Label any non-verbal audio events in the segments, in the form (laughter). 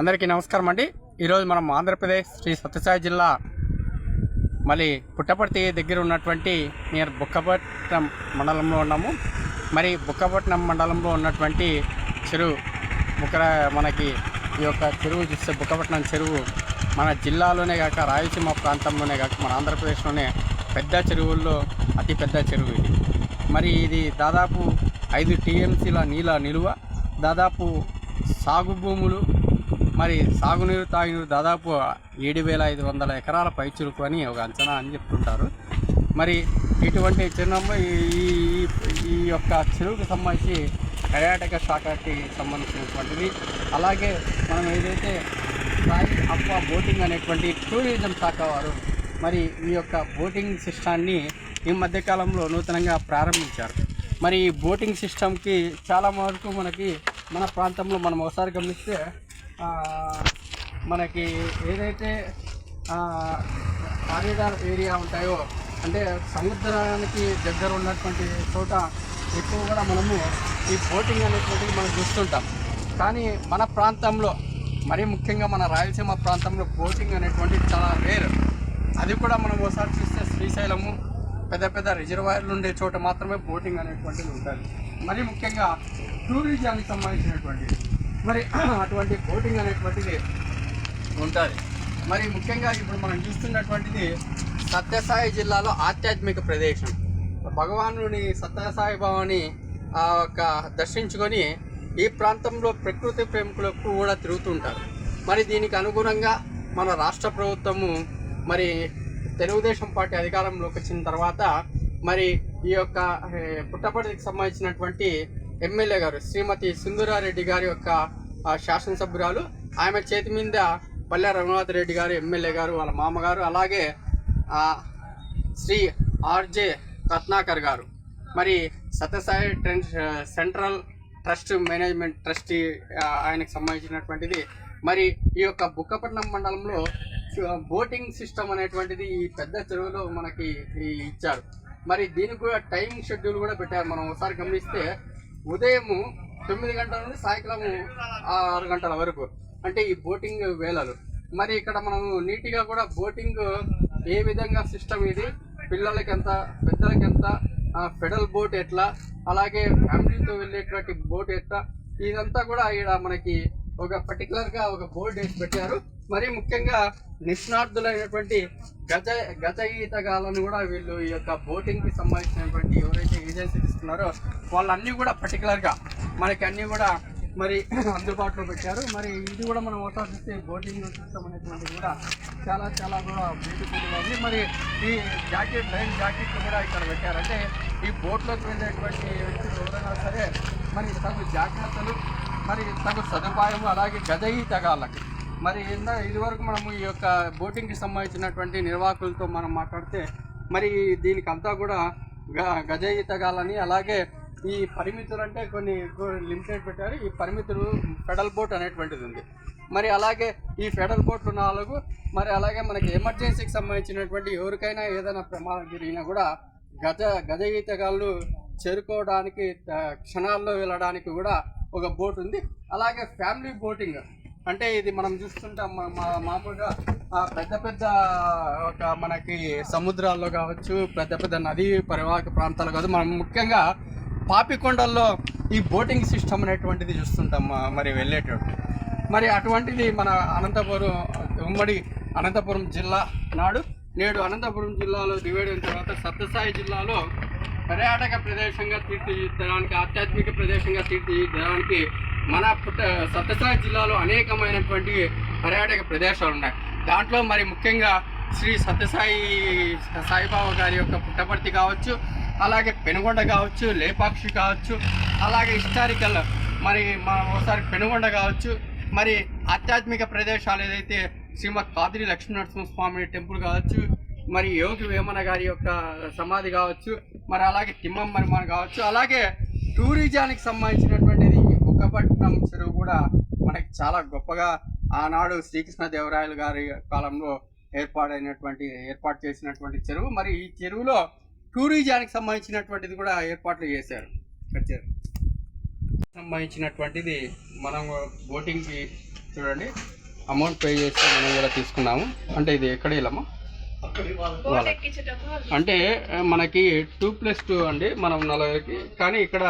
అందరికీ నమస్కారం అండి. ఈరోజు మనం ఆంధ్రప్రదేశ్ శ్రీ సత్యసాయి జిల్లా మళ్ళీ పుట్టపర్తి దగ్గర ఉన్నటువంటి నియర్ బుక్కపట్నం మండలంలో ఉన్నాము. మరి బుక్కపట్నం మండలంలో ఉన్నటువంటి చెరువు బుక్కర మనకి ఈ యొక్క చెరువు చూస్తే బుక్కపట్నం చెరువు మన జిల్లాలోనే కాక రాయలసీమ ప్రాంతంలోనే కాక మన ఆంధ్రప్రదేశ్లోనే పెద్ద చెరువుల్లో అతి పెద్ద చెరువు ఇది. మరి ఇది దాదాపు ఐదు టీఎంసీల నీళ్ళ నిలువ దాదాపు సాగు భూములు మరి సాగునీరు తాగునీరు దాదాపు ఏడు వేల ఐదు వందల ఎకరాల పైచురుకు అని ఒక అంచనా అని చెప్తుంటారు. మరి ఇటువంటి చిరునమ్మ ఈ ఈ- ఈ యొక్క చెరువుకు సంబంధించి పర్యాటక శాఖకి సంబంధించినటువంటిది. అలాగే మనం ఏదైతే సాయి అప్ప బోటింగ్ అనేటువంటి టూరిజం శాఖ వారు మరి ఈ యొక్క బోటింగ్ సిస్టాన్ని ఈ మధ్యకాలంలో నూతనంగా ప్రారంభించారు. మరి ఈ బోటింగ్ సిస్టమ్కి చాలా వరకు మనకి మన ప్రాంతంలో మనం ఒకసారి గమనిస్తే మనకి ఏదైతే కారిడార్ ఏరియా ఉంటాయో అంటే సముద్రానికి దగ్గర ఉన్నటువంటి చోట ఎక్కువ కూడా మనము ఈ బోటింగ్ అనేటువంటిది మనం చూస్తుంటాం. కానీ మన ప్రాంతంలో మరీ ముఖ్యంగా మన రాయలసీమ ప్రాంతంలో బోటింగ్ అనేటువంటిది చాలా రేర్. అది కూడా మనం ఒకసారి చూస్తే శ్రీశైలము పెద్ద పెద్ద రిజర్వాయర్లు ఉండే చోట మాత్రమే బోటింగ్ అనేటువంటిది ఉంటుంది మరీ ముఖ్యంగా టూరిజానికి సంబంధించినటువంటిది. మరి అటువంటి కోటింగ్ అనేటువంటిది ఉంటుంది. మరి ముఖ్యంగా ఇప్పుడు మనం చూస్తున్నటువంటిది సత్యసాయి జిల్లాలో ఆధ్యాత్మిక ప్రదేశం. భగవానుని సత్యసాయి భావాన్ని ఆ యొక్క దర్శించుకొని ఈ ప్రాంతంలో ప్రకృతి ప్రేమికులకు కూడా తిరుగుతుంటారు. మరి దీనికి అనుగుణంగా మన రాష్ట్ర ప్రభుత్వము మరి తెలుగుదేశం పార్టీ అధికారంలోకి వచ్చిన తర్వాత మరి ఈ యొక్క పుట్టపడికి పుట్టపర్తికి సంబంధించినటువంటి ఎమ్మెల్యే గారు శ్రీమతి సుందరారెడ్డి గారి యొక్క శాసనసభ్యురాలు. ఆమె చేతి మీద పల్లె రఘునాథ్ రెడ్డి గారు ఎమ్మెల్యే గారు వాళ్ళ మామగారు అలాగే శ్రీ ఆర్జే రత్నాకర్ గారు. మరి Sathya Sai trend central trust management trustee ఆయనకు సంబంధించినటువంటిది. మరి ఈ యొక్క బుక్కపట్నం మండలంలో బోటింగ్ సిస్టమ్ అనేటువంటిది ఈ పెద్ద చెరువులో మనకి ఇచ్చారు. మరి దీనికి కూడా టైమింగ్ షెడ్యూల్ కూడా పెట్టారు. మనం ఒకసారి గమనిస్తే ఉదయము తొమ్మిది గంటల నుండి సాయంకాలం ఆరు గంటల వరకు. అంటే ఈ బోటింగ్ వేళలు. మరి ఇక్కడ మనం నీట్గా కూడా బోటింగ్ ఏ విధంగా సిస్టమ్ ఇది? పిల్లలకి ఎంత పెద్దలకి ఎంత ఫెడల్ బోట్ ఎట్లా? అలాగే ఫ్యామిలీతో వెళ్ళేటువంటి బోట్ ఎట్లా? ఇదంతా కూడా ఇక్కడ మనకి ఒక పర్టికులర్గా ఒక బోర్డు వేసి పెట్టారు. మరి ముఖ్యంగా నిష్ణార్థులైనటువంటి గజ గజ ఈతగాలను కూడా వీళ్ళు ఈ యొక్క బోటింగ్కి సంబంధించినటువంటి ఎవరైతే ఏజెన్సీ ఇస్తున్నారో వాళ్ళన్నీ కూడా పర్టికులర్గా మనకి అన్నీ కూడా మరి (clears throat) అందుబాటులో పెట్టారు. మరి ఇది కూడా మనం ఒకసారి చూస్తే బోటింగ్ సిస్టమ్ అనేటువంటిది కూడా చాలా చాలా కూడా బ్యూటిఫుల్గా ఉంది. మరి ఈ జాకెట్ లైన్ జాకెట్ కూడా ఇక్కడ పెట్టారంటే ఈ బోట్లోకి వెళ్ళేటువంటి వ్యక్తులు ఎవరైనా సరే మరి తగు జాగ్రత్తలు మరి తగు సదుపాయం అలాగే గజ ఈతగాళ్ళకి మరి ఇదివరకు మనము ఈ యొక్క బోటింగ్కి సంబంధించినటువంటి నిర్వాహకులతో మనం మాట్లాడితే మరి దీనికి అంతా కూడా గ గజ ఈతగాలని అలాగే ఈ పరిమితులు అంటే కొన్ని లిమిటెడ్ పెట్టారు. ఈ పరిమితులు ఫెడల్ బోట్ అనేటువంటిది ఉంది. మరి అలాగే ఈ ఫెడల్ బోట్లు నాలుగు మరి అలాగే మనకి ఎమర్జెన్సీకి సంబంధించినటువంటి ఎవరికైనా ఏదైనా ప్రమాదం జరిగినా కూడా గజ గజ ఈతగాళ్ళు చేరుకోవడానికి క్షణాల్లో వెళ్ళడానికి కూడా ఒక బోట్ ఉంది. అలాగే ఫ్యామిలీ బోటింగ్ అంటే ఇది మనం చూస్తుంటాం మా- మామూలుగా ఆ, పెద్ద పెద్ద ఒక మనకి సముద్రాల్లో కావచ్చు పెద్ద పెద్ద నదీ పరివాహక ప్రాంతాలు కాదు మనం ముఖ్యంగా పాపికొండల్లో ఈ బోటింగ్ సిస్టమ్ అనేటువంటిది చూస్తుంటాం మరి వెళ్ళేటప్పుడు మరి అటువంటిది మన అనంతపురం ఉమ్మడి అనంతపురం జిల్లా నాడు నేడు అనంతపురం జిల్లాలో డివైడ్ అయిన తర్వాత సత్యసాయి జిల్లాలో పర్యాటక ప్రదేశంగా తీర్చిదిద్దడానికి ఆధ్యాత్మిక ప్రదేశంగా తీర్చిదిద్దడానికి మన పుట్ట సత్యసాయి జిల్లాలో అనేకమైనటువంటి పర్యాటక ప్రదేశాలు ఉన్నాయి. దాంట్లో మరి ముఖ్యంగా శ్రీ సత్యసాయి సాయిబాబా గారి యొక్క పుట్టపర్తి కావచ్చు అలాగే పెనుగొండ కావచ్చు లేపాక్షి కావచ్చు అలాగే హిస్టారికల్ మరి మనం ఒకసారి పెనుగొండ కావచ్చు మరి ఆధ్యాత్మిక ప్రదేశాలు ఏదైతే శ్రీమద్ కాదిరి లక్ష్మీనరసింహ స్వామి టెంపుల్ కావచ్చు మరి యోగి వేమన గారి యొక్క సమాధి కావచ్చు మరి అలాగే తిమ్మం కావచ్చు అలాగే టూరిజానికి సంబంధించినటువంటి బుక్కపట్నం చెరువు కూడా మనకి చాలా గొప్పగా ఆనాడు శ్రీకృష్ణదేవరాయలు గారి కాలంలో ఏర్పాటైనటువంటి ఏర్పాటు చేసినటువంటి చెరువు. మరి ఈ చెరువులో టూరిజానికి సంబంధించినటువంటిది కూడా ఏర్పాట్లు చేశారు. ఇక్కడ చెరువు. సంబంధించినటువంటిది మనం బోటింగ్కి చూడండి. అమౌంట్ పే చేసి మనం కూడా తీసుకున్నాము. అంటే ఇది ఎక్కడ వెళ్ళామా? అంటే మనకి టూ ప్లస్ టూ అండి మనం నలుగురికి. కానీ ఇక్కడ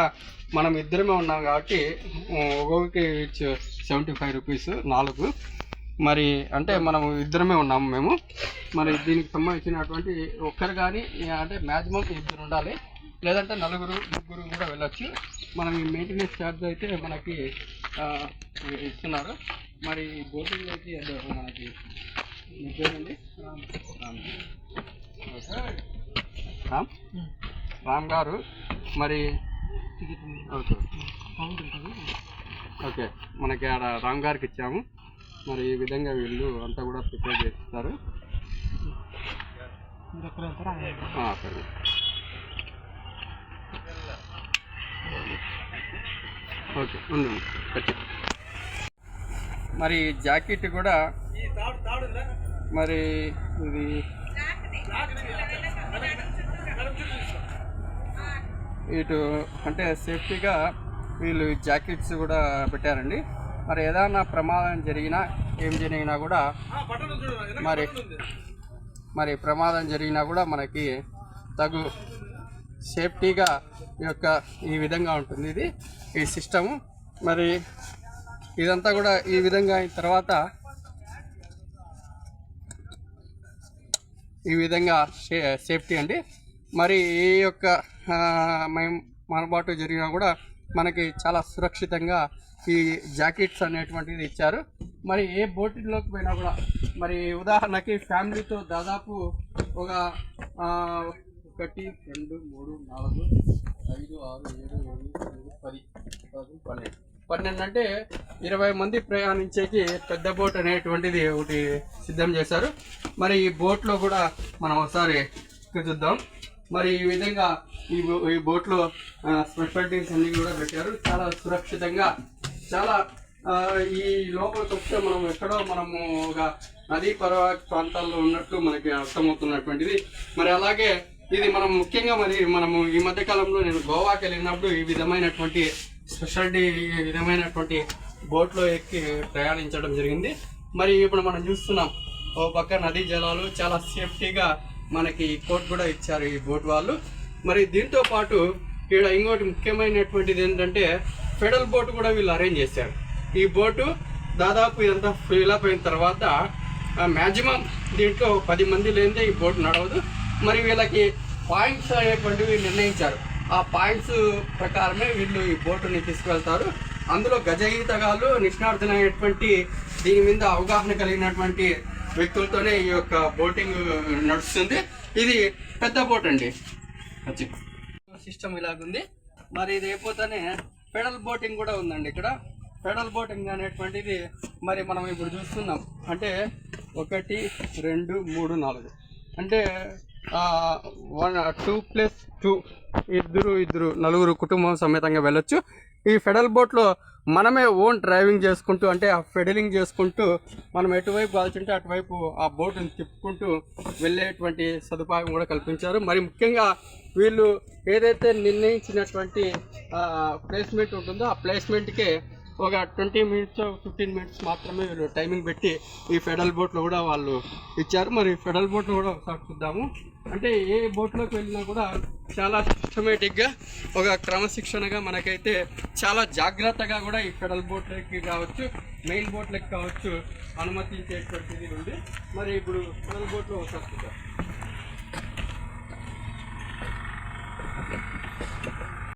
మనం ఇద్దరమే ఉన్నాం కాబట్టి ఒక్కొక్కరికి సెవెంటీ ఫైవ్ రూపీస్ నాలుగు. మరి అంటే మనం ఇద్దరమే ఉన్నాము మేము. మరి దీనికి సంబంధించినటువంటి ఒక్కరు కానీ అంటే మ్యాక్సిమం ఇద్దరు ఉండాలి. లేదంటే నలుగురు ముగ్గురు కూడా వెళ్ళొచ్చు. మనం ఈ మెయింటెనెన్స్ ఛార్జ్ అయితే మనకి ఇస్తున్నారు. మరి బోటింగ్ అయితే మనకి? మీ పేరండి రామ్. రామ్ గారు మరి ఓకే. ఓకే మనకి ఆడ రామ్ గారికి ఇచ్చాము. మరి ఈ విధంగా వీళ్ళు అంతా కూడా ప్రిపేర్ చేస్తారు. సరే. ఓకే ఉండు మరి జాకెట్ కూడా మరి ఇది ఇటు అంటే సేఫ్టీగా వీళ్ళు జాకెట్స్ కూడా పెట్టారండి. మరి ఏదైనా ప్రమాదం జరిగినా ఏం జరిగినా కూడా మరి మరి ప్రమాదం జరిగినా కూడా మనకి తగు సేఫ్టీగా ఈ యొక్క ఈ విధంగా ఉంటుంది ఇది ఈ సిస్టము. మరి ఇదంతా కూడా ఈ విధంగా అయిన తర్వాత ఈ విధంగా సే- సేఫ్టీ అండి. మరి ఈ యొక్క మేము మనబాటు జరిగినా కూడా మనకి చాలా సురక్షితంగా ఈ జాకెట్స్ అనేటువంటిది ఇచ్చారు. మరి ఏ బోటింగ్లోకి పోయినా కూడా మరి ఉదాహరణకి ఫ్యామిలీతో దాదాపు ఒక ఒకటి రెండు మూడు నాలుగు ఐదు ఆరు ఏడు ఎనిమిది పది పది పన్నెండు పన్నెండు అంటే ఇరవై మంది ప్రయాణించేకి పెద్ద బోట్ అనేటువంటిది ఒకటి సిద్ధం చేశారు. మరి ఈ బోట్లో కూడా మనం ఒకసారి చూద్దాం. మరి ఈ విధంగా ఈ బో- ఈ బోట్లో స్పెషాలిటీస్ అన్ని కూడా పెట్టారు. చాలా సురక్షితంగా చాలా ఈ లోపలికి వస్తే మనం ఎక్కడో మనము ఒక నదీ పర్వత ప్రాంతాల్లో ఉన్నట్లు మనకి అర్థమవుతున్నటువంటిది. మరి అలాగే ఇది మనం ముఖ్యంగా మరి మనము ఈ మధ్యకాలంలో నేను గోవాకి వెళ్ళినప్పుడు ఈ విధమైనటువంటి స్పెషాలిటీ ఈ విధమైనటువంటి బోట్లో ఎక్కి ప్రయాణించడం జరిగింది. మరి ఇప్పుడు మనం చూస్తున్నాం ఓ పక్క నదీ జలాలు చాలా సేఫ్టీగా మనకి కోట్ కూడా ఇచ్చారు ఈ బోట్ వాళ్ళు. మరి దీంతో పాటు ఇక్కడ ఇంకోటి ముఖ్యమైనటువంటిది ఏంటంటే ఫెడల్ బోట్ కూడా వీళ్ళు అరేంజ్ చేశారు. ఈ బోటు దాదాపు ఇదంతా ఫీల్ అయిన తర్వాత మ్యాక్సిమం దీంట్లో పది మంది లేనిదే ఈ బోట్ నడవదు. మరి వీళ్ళకి పాయింట్స్ అనేటువంటివి నిర్ణయించారు. ఆ పాయింట్స్ ప్రకారమే వీళ్ళు ఈ బోటుని తీసుకువెళ్తారు. అందులో గజ ఈతగాళ్ళు నిష్ణార్థులైనటువంటి దీని మీద అవగాహన కలిగినటువంటి వ్యక్తులతోనే ఈ యొక్క బోటింగ్ నడుస్తుంది. ఇది పెద్ద బోట్ అండి. సిస్టమ్ ఇలాగుంది. మరి ఇది అయిపోతేనే పెడల్ బోటింగ్ కూడా ఉందండి ఇక్కడ. పెడల్ బోటింగ్ అనేటువంటిది మరి మనం ఇప్పుడు చూస్తున్నాం. అంటే ఒకటి రెండు మూడు నాలుగు. అంటే వన్ టూ ప్లస్ టూ ఇద్దరు ఇద్దరు నలుగురు కుటుంబం సమేతంగా వెళ్ళొచ్చు. ఈ ఫెడల్ బోట్లో మనమే ఓన్ డ్రైవింగ్ చేసుకుంటూ అంటే ఆ ఫెడలింగ్ చేసుకుంటూ మనం ఎటువైపు కాల్చుంటే అటువైపు ఆ బోటుని తిప్పుకుంటూ వెళ్ళేటువంటి సదుపాయం కూడా కల్పించారు. మరి ముఖ్యంగా వీళ్ళు ఏదైతే నిర్ణయించినటువంటి ప్లేస్మెంట్ ఉంటుందో ఆ ప్లేస్మెంట్కే ఒక ట్వంటీ మినిట్స్ ఫిఫ్టీన్ మినిట్స్ మాత్రమే వీళ్ళు టైమింగ్ పెట్టి ఈ ఫెడరల్ బోట్లో కూడా వాళ్ళు ఇచ్చారు. మరి ఫెడల్ బోట్లో కూడా ఒకసారి చూద్దాము. అంటే ఏ బోట్లోకి వెళ్ళినా కూడా చాలా సిస్టమేటిక్గా ఒక క్రమశిక్షణగా మనకైతే చాలా జాగ్రత్తగా కూడా ఈ ఫెడల్ బోట్లకి కావచ్చు మెయిన్ బోట్లకి కావచ్చు అనుమతించేటువంటిది ఉంది. మరి ఇప్పుడు ఫెడల్ బోట్లో ఒకసారి చూద్దాం.